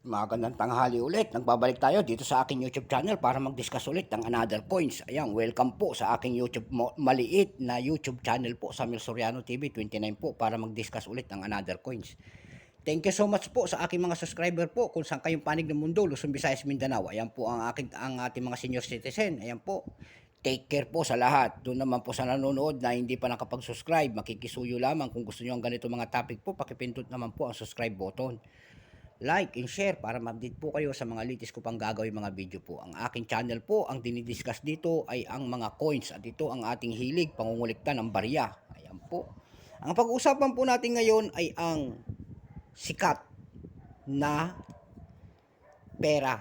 Magandang tanghali ulit. Nagbabalik tayo dito sa aking YouTube channel para mag-discuss ulit ng another coins. Ayan, welcome po sa aking YouTube maliit na YouTube channel po sa Soriano TV 29 po para mag-discuss ulit ng another coins. Thank you so much po sa aking mga subscriber po kung saan kayong panig ng mundo, Luzon, Visayas, Mindanao. Ayan po ang aking ang ating mga senior citizen. Ayan po. Take care po sa lahat. Doon naman po sa nanonood na hindi pa nakapag-subscribe, makikisuyo lamang kung gusto niyo ang ganito mga topic po, pakipindot naman po ang subscribe button like and share para ma-update po kayo sa mga latest ko pang gagawin mga video po. Ang aking channel po, ang dinidiscuss dito ay ang mga coins at ito ang ating hilig, pangungulikta ng barya. Ayan po. Ang pag-uusapan po natin ngayon ay ang sikat na pera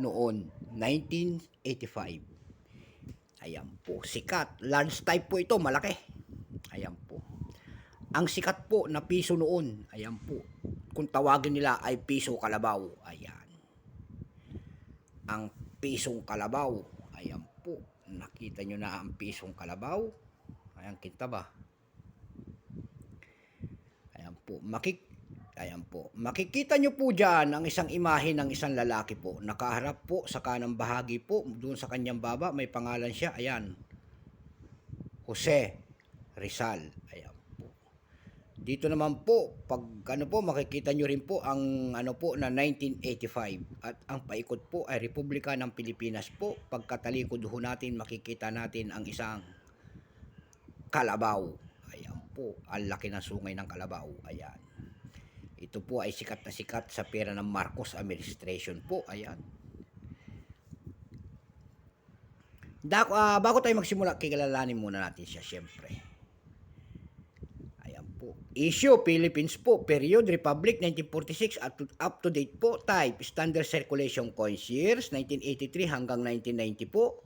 noon, 1985. Ayan po, sikat. Large type po ito, malaki. Ayan po. Ang sikat po na piso noon, ayan po, kung tawagin nila ay piso kalabaw. Ayan. Ang pisong kalabaw. Ayan po. Nakita nyo na ang pisong kalabaw. Ayan, kita ba? Ayan po. Makik Ayan po. Makikita nyo po dyan ang isang imahe ng isang lalaki po. Nakaharap po sa kanang bahagi po. Doon sa kanyang baba, may pangalan siya. Ayan. Jose Rizal. Ayan. Dito naman po, pag ano po, makikita nyo rin po ang ano po na 1985. At ang paikot po ay Republika ng Pilipinas po. Pagkatalikod ho natin, makikita natin ang isang kalabaw. Ayan po, ang laki ng sungay ng kalabaw. Ayan. Ito po ay sikat na sikat sa pera ng Marcos administration po. Ayan. Dak, ah, bago tayo magsimula, kikilalanin muna natin siya, syempre. Po. Issue, Philippines po. Period, Republic, 1946. Up to, up to date po. Type, Standard Circulation Coins Years, 1983 hanggang 1990 po.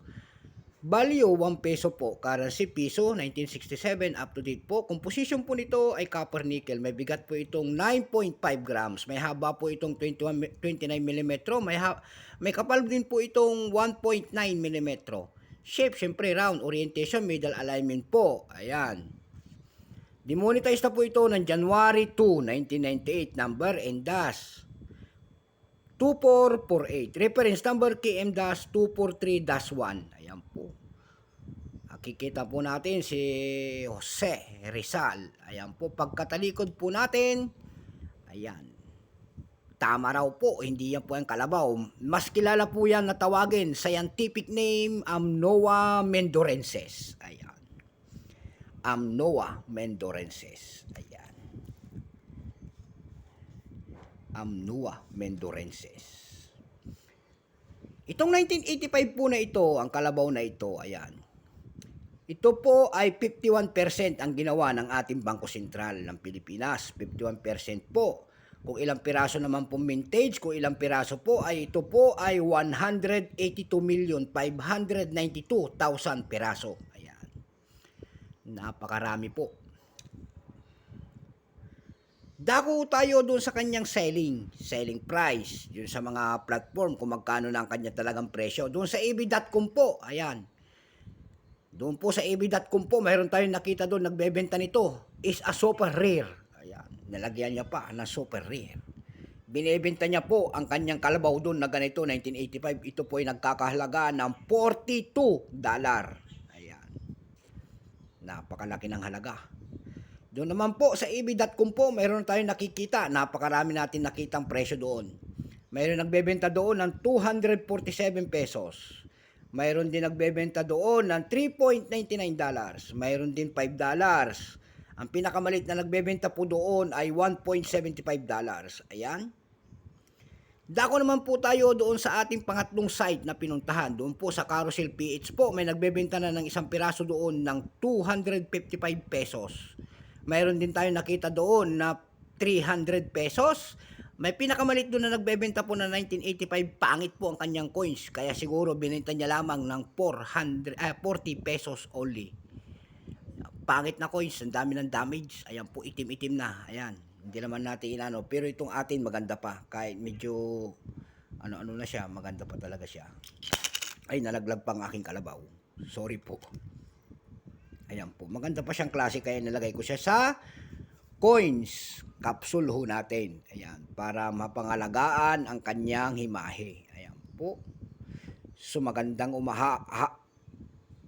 Value, 1 peso po. Currency, piso, 1967. Up to date po. Composition po nito ay copper nickel. May bigat po itong 9.5 grams. May haba po itong 21, mi- 29 mm. May, ha, may kapal din po itong 1.9 mm. Shape, syempre round. Orientation, middle alignment po. Ayan. Demonetized na po ito ng January 2, 1998. Number and dash. 2448. Reference number KM-243-1. Ayan po. Nakikita po natin si Jose Rizal. Ayan po. Pagkatalikod po natin, ayan. Tama raw po, hindi yan po ang kalabaw. Mas kilala po yan na tawagin, scientific name, Amnoa mendorensis. Ayan. Amnoa mendorensis. Ayan. Amnua mendorensis. Itong 1985 po na ito, ang kalabaw na ito, ayan. Ito po ay 51% ang ginawa ng ating Bangko Sentral ng Pilipinas. 51% po. Kung ilang piraso naman po mintage, kung ilang piraso po ay ito po ay 182,592,000 piraso. Napakarami po. Dako tayo doon sa kanyang selling, selling price, yun sa mga platform kung magkano na ang kanya talagang presyo. Doon sa ab.com po, ayan. Doon po sa ab.com po, mayroon tayong nakita doon, nagbebenta nito, is a super rare. Ayan, nalagyan niya pa na super rare. Binebenta niya po ang kanyang kalabaw doon na ganito, 1985. Ito po ay nagkakahalaga ng 42 dollar. Napakalaki ng halaga. Doon naman po sa eb.com po, mayroon tayong nakikita. Napakarami natin nakitang presyo doon. Mayroon nagbebenta doon ng 247 pesos. Mayroon din nagbebenta doon ng 3.99 dollars. Mayroon din 5 dollars. Ang pinakamalit na nagbebenta po doon ay 1.75 dollars. Ayan. Dako naman po tayo doon sa ating pangatlong site na pinuntahan. Doon po sa Carousel PH po, may nagbebenta na ng isang piraso doon ng 255 pesos. Mayroon din tayo nakita doon na 300 pesos. May pinakamalit doon na nagbebenta po na 1985. Pangit po ang kanyang coins. Kaya siguro binenta niya lamang ng 400, ah, 40 pesos only. Pangit na coins. Ang dami ng damage. Ayan po, itim-itim na. Ayan. Hindi naman natin inano. Pero itong atin maganda pa. Kahit medyo ano-ano na siya. Maganda pa talaga siya. Ay, nalaglag pa ang aking kalabaw. Sorry po. Ayan po. Maganda pa siyang klase kaya nilagay ko siya sa coins capsule ho natin. Ayan, para mapangalagaan ang kanyang himahe. Ayan po. So magandang umaha ha,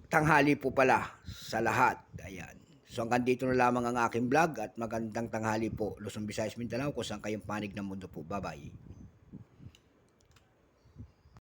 tanghali po pala sa lahat. Ayan. So hanggang dito na lamang ang aking vlog at magandang tanghali po. Luzon, Visayas, Mindanao kung saan kayong panig ng mundo po. Bye-bye.